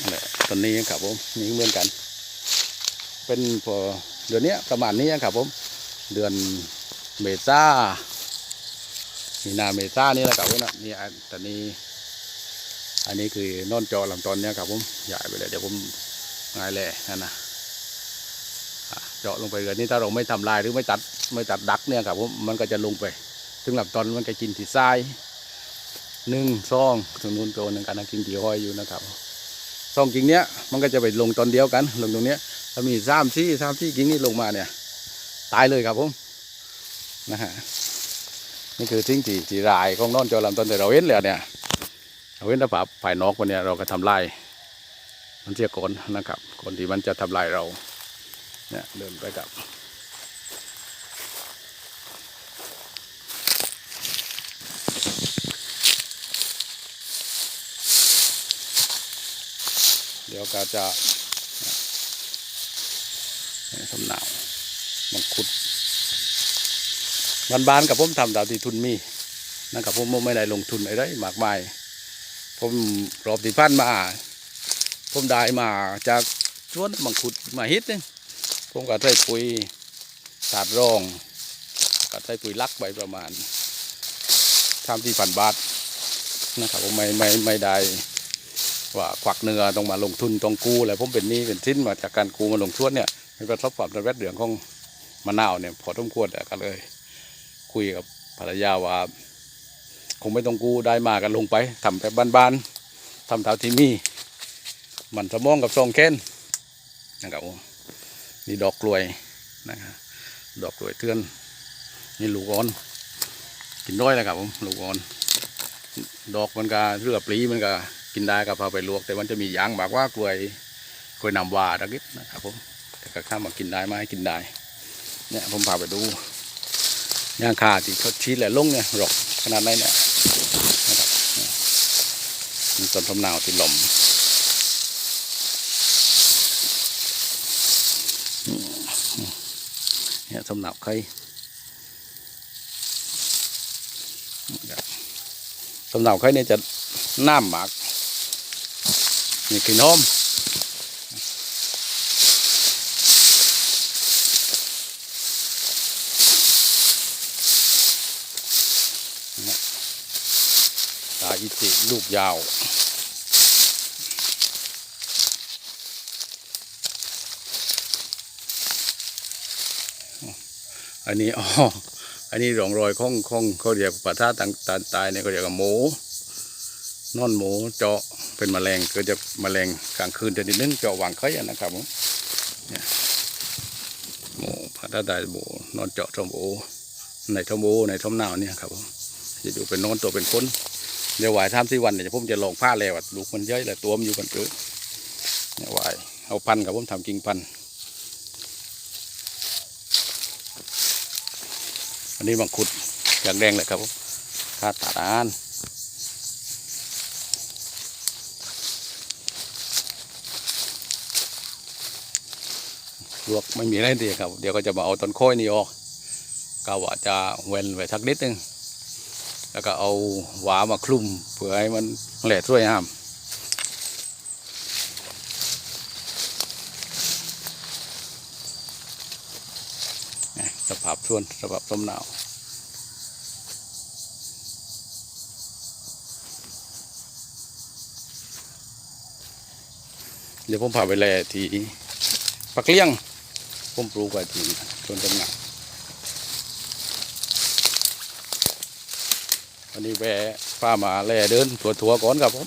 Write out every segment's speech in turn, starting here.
นั่นแหละต้นนี้ครับผมนี่เหมือนกัน เป็นพอเดือนนี้ประมาณนี้ครับผม เดือนเมษามีนาเมษานี่แหละครับผมนะนี่ตอนนี้ อันนี้คือนอนจอลำตอนเนี้ยครับผมใหญ่ไปเลยเดี๋ยวผมง่ายแหล่นั่นนะเจาะลงไปเลยนี่ถ้าเราไม่ทำลายหรือไม่ตัดไม่ตัดดักเนี่ยครับผมมันก็จะลงไป ถึงลำตอนมันก็กินที่ทรายหนึ่งซองตรงนู้นตัวหนึ่งกันนะกินที่ห้อยอยู่นะครับ ซองกิ่งเนี้ยมันก็จะไปลงตอนเดียวกัน ลงตรงเนี้ยถ้ามีสามที่สามที่กิ่งนี้ลงมาเนี่ย ตายเลยครับผมนะฮะนี่คือทิ้งที่ที่รายของนอนจอลำต้นแต่เราเห็นเลยเนี่ยเราเห็นถ้าฝ่าฝ่ายนอกวันเนี้ยเราก็ทำลายมันเสียก่อนนะครับ คนที่มันจะทำลายเราเนี่ยเดินไปกับ ดี๋ยวก็จะให้สำเนามังคุดบานๆกับผมทำตามที่ทุนมีนะครับผมไม่ได้ลงทุนอะไรมากมายผมรอบที่พันมา ผมได้มาจากชวนมังคุดมาฮิตนึงผมก็ใส่ปุ๋ยตาดรองก็ใส่ปุ๋ยลักไปประมาณทำที่พันบาทนะครับผมไม่ไม่ไม่ได้ ว่าควักเนื้อต้องมาลงทุนต้องกู้อะไรผมเป็นนี้เป็นสิ้นมาจากการกู้มาลงทุนเนี่ยมันประสบความสำเร็จเรื่องของมะนาวเนี่ยพอสมควรแต่ก็เลย คุยกับภรรยาว่า คงไม่ต้องกู้ได้มากันลงไปทำแบบบ้านๆทำเท่าที่มีมันสมองกับซองแค้นนะครับนี่ดอกกล้วยนะครับดอกกล้วยเทือน นี่ลูกอ่อน กินด้อยนะครับผมลูกอ่อน ดอกมันก็เรือปลีมันก็ กินได้ก็พาไปลวก แต่มันจะมียางบอกว่ากล้วยกล้วยน้ำว้าตะกิดนะครับผมแต่ก็ข้ามมากินได้ไหมกินได้เนี่ยผมพาไปดูยางคาที่เขาชี้แหละลงเนี่ยหรอกขนาดไหนเนี่ยนะครับมีต้นทมนาวที่หลมเนี่ยสมนาวไข่สมนาวไข่เนี่ยจะน้ำหมัก นี่คือนมตาอิติลูกยาวอันนี้อ๋อ อันนี้ร่องรอยของของเขาเรียกปะท่าต่างตายเนี่ยเขาเรียกว่าหมูนอนหมูเจาะ เป็นแมลงเกิดจากแมลงกลางคืนแต่นิดนึงเจาะหวังไข่อะนะครับผมเนี่ยหมูพัดได้หมูนอนเจาะทอมโอในทอมโอในทอมหนาวเนี่ยครับผมจะอยู่เป็นนอนตัวเป็นคนเดี๋ยวไหวายทามสี่วันเนี่ยผมจะลองผ้าแล้วลูกมันเยอะแหละตัวมันอยู่กันเกิดเนี่ยหวเอาพันกับผมทำกิ่งพันอันนี้มังคุดอย่างแดงเลยครับผมคาตาดาน ลวกไม่มีอะไรดีครับ เดี๋ยวก็จะมาเอาต้นโค้อยนี่ออกก็ว่าจะเว้นไว้สักนิดนึงแล้วก็เอาหวามาคลุมเพื่อให้มันแหล่สวยงามนี่สภาพชวนสภาพต้มหนาวเดี๋ยวผมพาไปแล่ที่ปักเลี้ยง ผมปลูกไว้ที่สวนต้นหนักวันนี้แวะป้ามาแล่เดินทัวทัวๆก่อนครับผม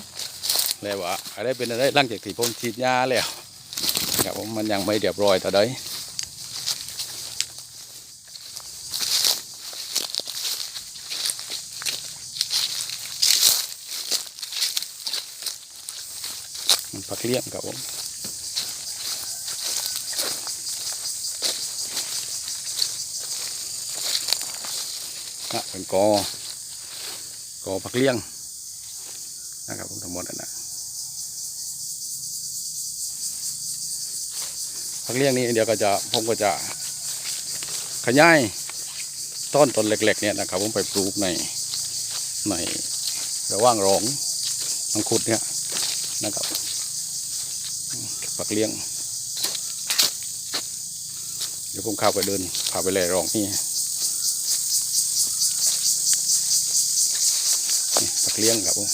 แล่ว่าอะไรเป็นอะไรหลังจากที่ผมฉีดยาแล้วครับผมมันยังไม่เรียบร้อยแต่ใดมันปักเลี้ยงครับผม นะเป็นกอกอผักเลี้ยงนะครับผมทั้งหมดนั่นนะผักเลี้ยงนี้เดี๋ยวก็จะผมก็จะขยายต้นต้นเล็กๆเนี่ยนะครับผมไปปลูกในในระหว่างรองมังคุดเนี่ยนะครับผักเลี้ยง เดี๋ยวผมเข้าไปเดินพาไปแล่รองนี่ เลี้ยงครับผม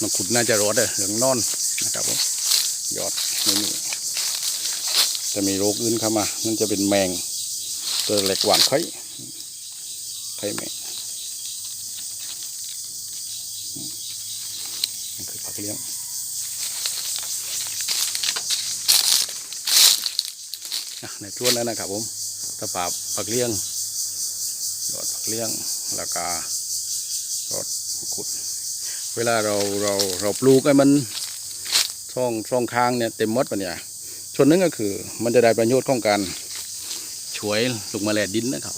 มังคุดน่าจะรอดเลยเหลืองนอนนะครับผมยอดไม่มีจะมีโรคอื่นเข้ามานั่นจะเป็นแมงตัวเล็กหวานไข่ไข่แมงนี่คือผักเลี้ยงในช่วงนั้นนะครับผมตะปาบผักเลี้ยงยอดผักเลี้ยงแล้วก็ ยอดขุด เวลาเราเราเราปลูกให้มันช่องช่องค้างเนี่ยเต็มมดปะเนี่ยส่วนนึงก็คือมันจะได้ประโยชน์ของการช่วยลูกแมลงดินนะครับ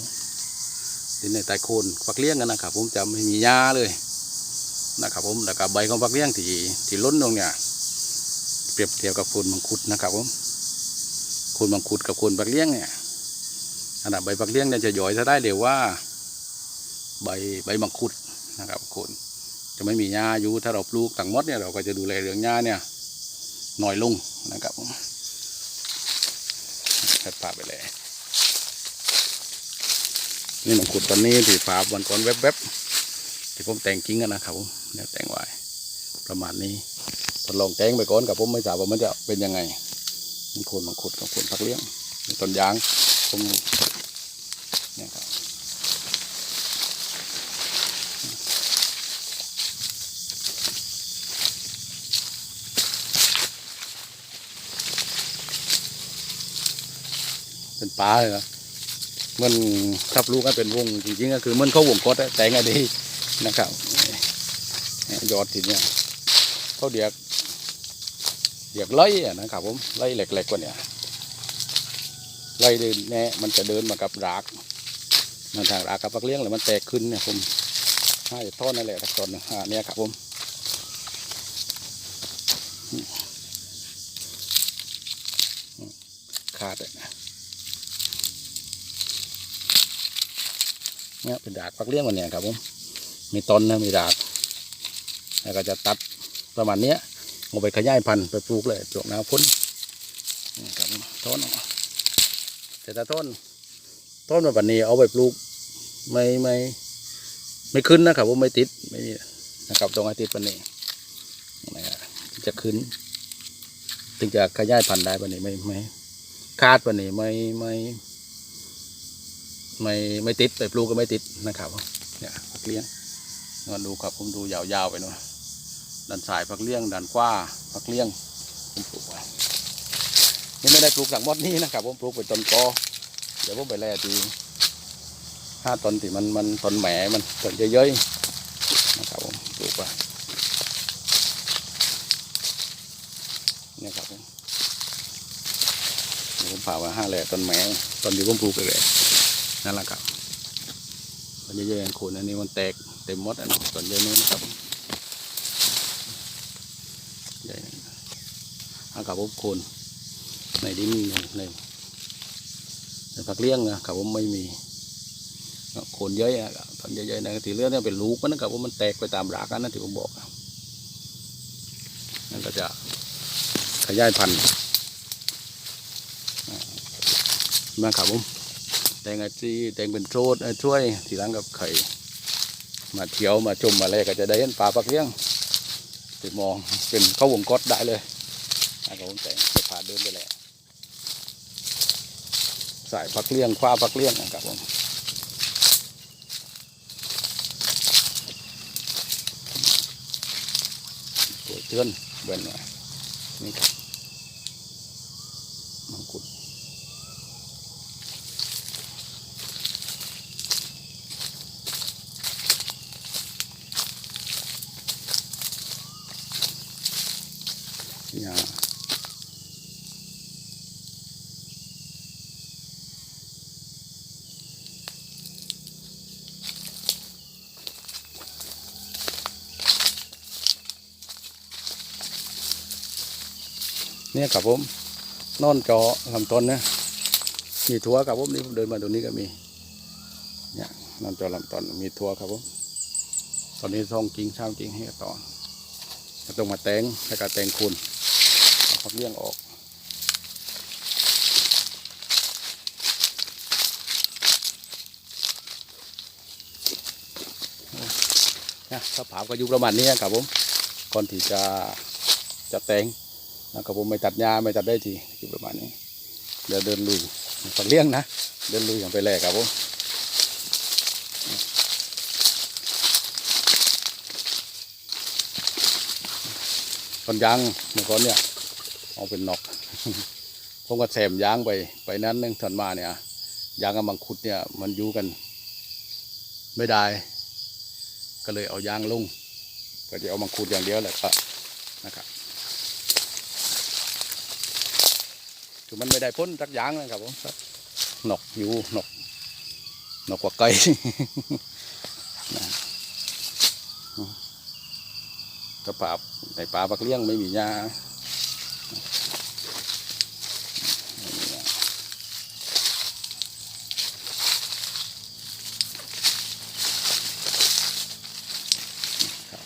ดินในใต้โคนผักเลี้ยงกันนะครับ ผมจะไม่มีหญ้าเลยนะครับผมแล้วก็ใบของผักเลี้ยงที่ที่ล้นตรงเนี่ยเปรียบเทียบกับโคนมังคุดนะครับผมโคนมังคุดกับโคนปักเลี้ยงเนี่ยขนาดใบปักเลี้ยงเนี่ยจะย่อยซะได้เดี๋ยวว่า ใบใบมังคุด นะครับคนจะไม่มีหญ้าอยู่ถ้าเราปลูกต่างมดเนี่ยเราก็จะดูแลเรื่องหญ้าเนี่ยน้อยลงนะครับผมแค่ปาไปเลยนี่มังคุดตอนนี้ที่ฝาบวันก่อนแวบๆที่ผมแต่งกิ้งกันนะครับผมเนี่ยแต่งไว้ประมาณนี้ทดลองแต่งไปก่อนกับผมไม่ทราบว่ามันจะเป็นยังไงมีโคนมังคุดกับคนผักเลี้ยงต้นยางผมเนี่ยครับ เป็นปลาเลยนะมันทับลูกก็เป็นวงจริงๆก็คือมันเข้าวงกดอะแต่งอะดีนะครับยอดทีเนี่ยเขาเดียกเรียกไล่นะครับผมไล่เหล็กๆกว่าเนี่ยไล่เดินแน่มันจะเดินมากับรากมันทางรากกับปักเลี้ยงแล้วมันแตกขึ้นเนี่ยผมให้ท่อนนั่นแหละทักตอนหนึ่งอ่าเนี่ยครับผมขาดเลยนะ เนี่ยเป็นรากปักเลี้ยงวันเนี่ยครับผมมีต้นนะมีรากแล้วก็จะตัดประมาณเนี้ยเอาไปขยายพันธุ์ไปปลูกเลยช่วงหน้าฝนนี่ครับต้นแต่ถ้าต้น ต้นมาปันนี้เอาไปปลูกไม่ไม่ไม่ขึ้นนะครับว่าไม่ติดไม่มีนะครับตรงไอาทิตย์ปันนี้นะครับจะขึ้น ถึงจะขยายพันธุ์ได้ปันนี้ไม่ไม่คาดปันนี้ไม่ไม่ ไม่ไม่ติดไปปลูกก็ไม่ติดนะครับเนี่ยผักเลี้ยงมาดูครับผมดูยาวๆไปหน่อยด้านสายผักเลี้ยงด้านขว้าผักเลี้ยงผมปลูกไว้นี่ไม่ได้ปลูกสังมดนี้นะครับผมปลูกเป็นต้นกอเดี๋ยวผมไปแล่ทีห้าต้นที่มันมันต้นแหมมันต้นเยอะๆนะครับผมปลูกไว้นี่ครับผมเดี๋ยวผมผ่าไว้ห้าแหล่ต้นแหมต้นที่ผมปลูกไปเลย นั่นแหละครับต้นเยอะๆคนอันนี้มันแตกเต็มมดอันนี้ต้นเยอะนี้นะครับใหญ่อากาศผมโคนในดินในในในผักเลี้ยงนะครับผมไม่มีโคนเยอะอะตอนเยอะๆนะที่เหลือเนี่ยเป็นลูกมันนะครับว่ามันแตกไปตามรากนั่นที่ผมบอกนั่นก็จะขยายพันธุ์อ่ามาครับผม แตงไอจีแตงเป็นโซดช่วย ทีหลังกับไข่ มาเที่ยวมาชมมาอะไรก็จะได้เห็นปลาปักเลี้ยงไปมองเป็นเข้าวงกตได้เลยนะครับผมแต่งจะพาเดินไปแหละสายพักเลี้ยงคว้าพักเลี้ยงนะครับผมตัวเตือนเว้นหน่อยนี่ครับ เนี่ยครับผมนอนจอลำต้นนะมีทัวครับผมนี่ผมเดินมาตรงนี้ก็มีเนี่ยนอนจอลำต้นมีทัวครับผมตอนนี้ซองกิ่งเช้ากิ่งให้ต่อต้องมาแตงแล้วก็แตงคุณเอาความเลี้ยงออกนะสภาพก็อยู่ประมาณนี้ครับผมก่อนที่จะจะแตง นะครับผมไม่ตัดหญ้าไม่ตัดได้ทีอยู่ประมาณนี้ เดี๋ยวเดินลุยฝันเลี้ยงนะ เดินลุยอย่างไปแรกครับผมตอนยางเมื่อก่อนเนี่ยเอาเป็นนอกผมก็แซมยางไปไปนั้นนึงถอนมาเนี่ยยางกับมังคุดเนี่ยมันอยู่กัน ไม่ได้ ก็เลยเอายางลงก็จะเอามังคุดอย่างเดียวแหละก็นะครับ คือมันไม่ได้พ้นสักอย่างนะครับผมหนกอยู่หนกหนกกว่าไก่นะกระปาบในป่าบักเลี้ยงไม่มีหญ้าไม่มีหญ้า นะครับ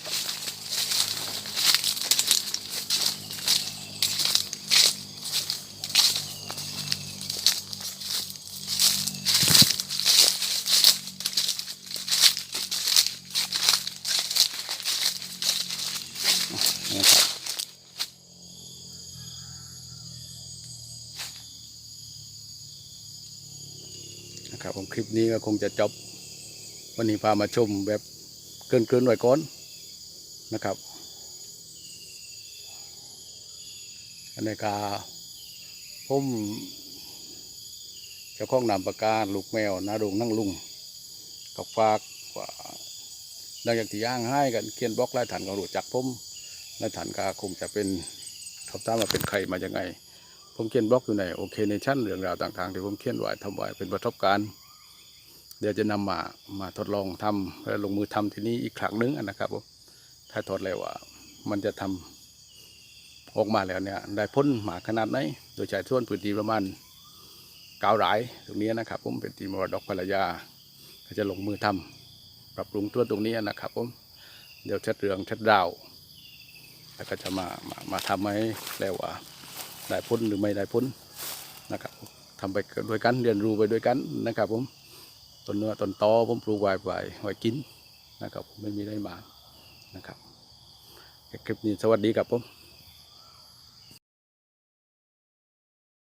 นะครับผมคลิปนี้ก็คงจะจบ วันนี้พามาชมแบบเกินเกินๆไว้ก่อนนะครับอันนี้กาผมเจ้าของนามประการลูกแมวนาดงนั่งลุงกับฝากว่าดังอย่างที่ย่างให้กันเขียนบล็อกไล่ฐานก็รู้จักผมไล่ฐานก็คงจะเป็นเขาตามมาเป็นใครมายังไง ผมเขียนบล็อกอยู่ในโอเคในชั้นเรื่องราวต่างๆ ที่ผมเขียนไว้ทำไว้เป็นประสบการณ์เดี๋ยวจะนำมามาทดลองทำและลงมือทำที่นี่อีกครั้งหนึงนะครับผมถ้าทดแล้วว่า มันจะทำออกมาแล้วเนี่ย ได้พ้นหมาขนาดไหนโดยใช้ส่วนพื้นที่ประมาณเก้าไร่ตรงนี้นะครับ ผมเป็นที่มรดกภรรยา ก็จะลงมือทำปรับปรุงตัวตรงนี้นะครับ ผมเดี๋ยวชัดเรืองชัดดาวแล้วก็จะมามามาทำให้แล้วว่า ได้พ้นหรือไม่ได้พ้นนะครับทำไปด้วยกันเรียนรู้ไปด้วยกันนะครับผมต้นเนื้อต้นตอผมปลูกไว้ไว้ไว้กินนะครับผมไม่มีได้มานะครับคลิปนี้สวัสดีครับผม